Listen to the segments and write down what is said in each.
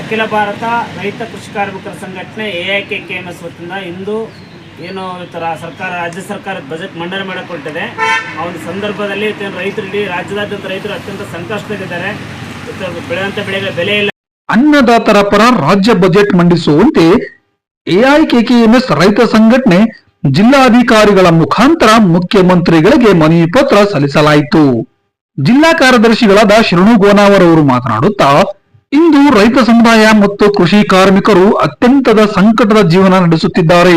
ಅಖಿಲ ಭಾರತ ರೈತ ಕೃಷಿ ಕಾರ್ಮಿಕರ ಸಂಘಟನೆ A I K K M S ವತಿಯಿಂದ ಇಂದು ಏನು ಥರ ಸರ್ಕಾರ, ರಾಜ್ಯ ಸರ್ಕಾರದ ಬಜೆಟ್ ಮಂಡನೆ ಮಾಡಿಕೊಟ್ಟಿದೆ. ಆ ಒಂದು ಸಂದರ್ಭದಲ್ಲಿ ರೈತರು ಇಡೀ ರಾಜ್ಯದಾದ್ಯಂತ ರೈತರು ಅತ್ಯಂತ ಸಂಕಷ್ಟದಲ್ಲಿದ್ದಾರೆ. ಬೆಳೆಯುವಂಥ ಬೆಳೆಗಳ ಬೆಲೆ ಇಲ್ಲ. ಅನ್ನದಾತರ ಪರ ರಾಜ್ಯ ಬಜೆಟ್ ಮಂಡಿಸುವಂತೆ ಎಐಕೆಕೆಎಂಎಸ್ ರೈತ ಸಂಘಟನೆ ಜಿಲ್ಲಾಧಿಕಾರಿಗಳ ಮುಖಾಂತರ ಮುಖ್ಯಮಂತ್ರಿಗಳಿಗೆ ಮನವಿ ಪತ್ರ ಸಲ್ಲಿಸಲಾಯಿತು. ಜಿಲ್ಲಾ ಕಾರ್ಯದರ್ಶಿಗಳಾದ ಶರಣು ಗೋನಾವರ್ ಅವರು ಮಾತನಾಡುತ್ತಾ ಇಂದು ರೈತ ಸಮುದಾಯ ಮತ್ತು ಕೃಷಿ ಕಾರ್ಮಿಕರು ಅತ್ಯಂತದ ಸಂಕಟದ ಜೀವನ ನಡೆಸುತ್ತಿದ್ದಾರೆ.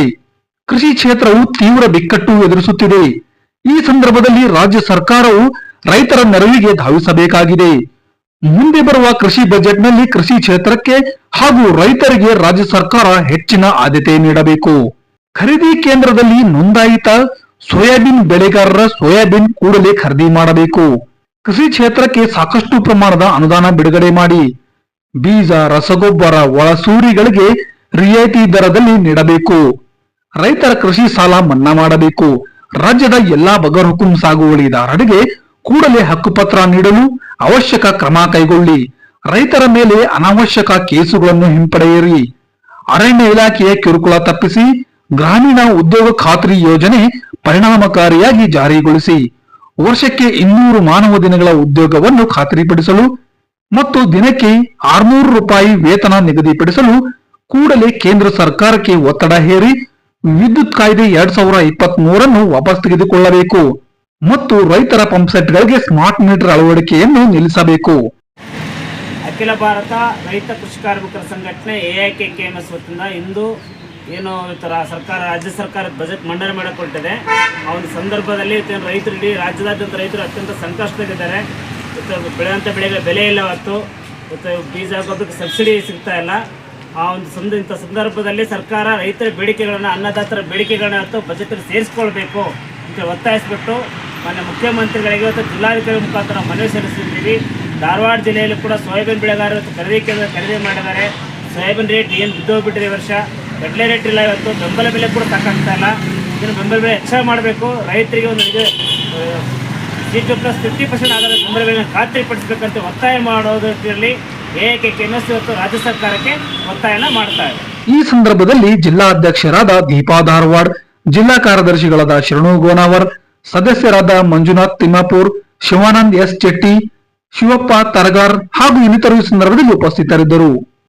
ಕೃಷಿ ಕ್ಷೇತ್ರವು ತೀವ್ರ ಬಿಕ್ಕಟ್ಟು ಎದುರಿಸುತ್ತಿದೆ. ಈ ಸಂದರ್ಭದಲ್ಲಿ ರಾಜ್ಯ ಸರ್ಕಾರವು ರೈತರ ನೆರವಿಗೆ ಧಾವಿಸಬೇಕಾಗಿದೆ. ಮುಂದೆ ಬರುವ ಕೃಷಿ ಬಜೆಟ್ನಲ್ಲಿ ಕೃಷಿ ಕ್ಷೇತ್ರಕ್ಕೆ ಹಾಗೂ ರೈತರಿಗೆ ರಾಜ್ಯ ಸರ್ಕಾರ ಹೆಚ್ಚಿನ ಆದ್ಯತೆ ನೀಡಬೇಕು. ಖರೀದಿ ಕೇಂದ್ರದಲ್ಲಿ ನೋಂದಾಯಿತ ಸೋಯಾಬೀನ್ ಬೆಳೆಗಾರರ ಸೋಯಾಬೀನ್ ಕೂಡಲೇ ಖರೀದಿ ಮಾಡಬೇಕು. ಕೃಷಿ ಕ್ಷೇತ್ರಕ್ಕೆ ಸಾಕಷ್ಟು ಪ್ರಮಾಣದ ಅನುದಾನ ಬಿಡುಗಡೆ ಮಾಡಿ. ಬೀಜ, ರಸಗೊಬ್ಬರ, ಒಳಸೂರಿಗಳಿಗೆ ರಿಯಾಯಿತಿ ದರದಲ್ಲಿ ನೀಡಬೇಕು. ರೈತರ ಕೃಷಿ ಸಾಲ ಮನ್ನಾ ಮಾಡಬೇಕು. ರಾಜ್ಯದ ಎಲ್ಲಾ ಬಗರ್ಹುಕುಂ ಸಾಗುವಳಿದಾರರಿಗೆ ಕೂಡಲೇ ಹಕ್ಕುಪತ್ರ ನೀಡಲು ಅವಶ್ಯಕ ಕ್ರಮ ಕೈಗೊಳ್ಳಿ. ರೈತರ ಮೇಲೆ ಅನಾವಶ್ಯಕ ಕೇಸುಗಳನ್ನು ಹಿಂಪಡೆಯಿರಿ. ಅರಣ್ಯ ಇಲಾಖೆಯ ಕಿರುಕುಳ ತಪ್ಪಿಸಿ ಗ್ರಾಮೀಣ ಉದ್ಯೋಗ ಖಾತ್ರಿ ಯೋಜನೆ ಪರಿಣಾಮಕಾರಿಯಾಗಿ ಜಾರಿಗೊಳಿಸಿ. ವರ್ಷಕ್ಕೆ ಇನ್ನೂರು ಮಾನವ ದಿನಗಳ ಉದ್ಯೋಗವನ್ನು ಖಾತ್ರಿಪಡಿಸಲು ಮತ್ತು ದಿನಕ್ಕೆ ಆರ್ನೂರು ರೂಪಾಯಿ ವೇತನ ನಿಗದಿಪಡಿಸಲು ಕೂಡಲೇ ಕೇಂದ್ರ ಸರ್ಕಾರಕ್ಕೆ ಒತ್ತಡ ಹೇರಿ ವಿದ್ಯುತ್ ಕಾಯ್ದೆ ಎರಡ್ ಸಾವಿರ ಇಪ್ಪತ್ತ್ ಮೂರನ್ನು ವಾಪಸ್ ತೆಗೆದುಕೊಳ್ಳಬೇಕು ಮತ್ತು ರೈತರ ಪಂಪ್ಸೆಟ್ಗಳಿಗೆ ಸ್ಮಾರ್ಟ್ ಮೀಟರ್ ಅಳವಡಿಕೆಯನ್ನು ನಿಲ್ಲಿಸಬೇಕು. ಅಖಿಲ ಭಾರತ ರೈತ ಕೃಷಿ ಕಾರ್ಮಿಕರ ಸಂಘಟನೆ ಎಐಕೆ ಕೆ ವತಿಯಿಂದ ಇಂದು ಏನು ಇತರ ಸರ್ಕಾರ, ರಾಜ್ಯ ಸರ್ಕಾರದ ಬಜೆಟ್ ಮಂಡನೆ ಮಾಡಿಕೊಟ್ಟಿದೆ. ಆ ಒಂದು ಸಂದರ್ಭದಲ್ಲಿ ರೈತರು ಇಡೀ ರಾಜ್ಯದಾದ್ಯಂತ ರೈತರು ಅತ್ಯಂತ ಸಂಕಷ್ಟದಲ್ಲಿದ್ದಾರೆ. ಇವತ್ತು ಬೆಳೆದಂಥ ಬೆಳೆಗಳ ಬೆಲೆ ಇಲ್ಲ ಇವತ್ತು ಇವತ್ತು ಬೀಜ ಗೊಬ್ಬರಕ್ಕೆ ಸಬ್ಸಿಡಿ ಸಿಗ್ತಾ ಇಲ್ಲ. ಆ ಒಂದು ಸಂದ, ಇಂಥ ಸಂದರ್ಭದಲ್ಲಿ ಸರ್ಕಾರ ರೈತರ ಬೇಡಿಕೆಗಳನ್ನು, ಅನ್ನದಾತರ ಬೇಡಿಕೆಗಳನ್ನ ಇವತ್ತು ಬಜೆಟಲ್ಲಿ ಸೇರಿಸ್ಕೊಳ್ಬೇಕು ಅಂತ ಒತ್ತಾಯಿಸ್ಬಿಟ್ಟು ಮಾನ್ಯ ಮುಖ್ಯಮಂತ್ರಿಗಳಿಗೆ ಇವತ್ತು ಜಿಲ್ಲಾಧಿಕಾರಿ ಮುಖಾಂತರ ಮನವಿ ಸಲ್ಲಿಸಿದ್ದೀವಿ. ಧಾರವಾಡ ಜಿಲ್ಲೆಯಲ್ಲಿ ಕೂಡ ಸೋಯಾಬೀನ್ ಬೆಳೆಗಾರರು ಖರೀದಿ ಕೇಂದ್ರ ಖರೀದಿ ಮಾಡಿದ್ದಾರೆ. ಸೋಯಾಬೀನ್ ರೇಟ್ ಏನು ಬಿದ್ದೋಗ್ಬಿಟ್ಟಿದೆ ಈ ವರ್ಷ? ಕಡಲೆ ರೇಟ್ ಇಲ್ಲ ಇವತ್ತು. ಬೆಂಬಲ ಬೆಲೆ ಕೂಡ ಸಾಕಾಗ್ತಾ ಇಲ್ಲ. ಇದನ್ನು ಬೆಂಬಲ ಬೆಲೆ ಹೆಚ್ಚಳ ಮಾಡಬೇಕು. ರೈತರಿಗೆ ಒಂದು ಇದು ಸೀಟು ಪ್ಲಸ್ ಫಿಫ್ಟಿ ಪರ್ಸೆಂಟ್ ಆಧಾರದ ಸಂದರ್ಭಗಳನ್ನು ಖಾತ್ರಿಪಡಿಸಬೇಕಂತ ಒತ್ತಾಯ ಮಾಡೋದರಲ್ಲಿ ಏಕೆ ರಾಜ್ಯ ಸರ್ಕಾರಕ್ಕೆ ಒತ್ತಾಯನ ಮಾಡ್ತಾ ಈ ಸಂದರ್ಭದಲ್ಲಿ ಜಿಲ್ಲಾ ಅಧ್ಯಕ್ಷರಾದ ದೀಪಾ ಧಾರವಾಡ್, ಜಿಲ್ಲಾ ಕಾರ್ಯದರ್ಶಿಗಳಾದ ಶರಣು ಗೋನಾವರ್, ಸದಸ್ಯರಾದ ಮಂಜುನಾಥ್ ತಿಮ್ಮಾಪುರ್, ಶಿವಾನಂದ್ ಎಸ್ ಚೆಟ್ಟಿ, ಶಿವಪ್ಪ ತರಗಾರ್ ಹಾಗೂ ಇನ್ನಿತರರು ಈ ಸಂದರ್ಭದಲ್ಲಿ ಉಪಸ್ಥಿತರಿದ್ದರು.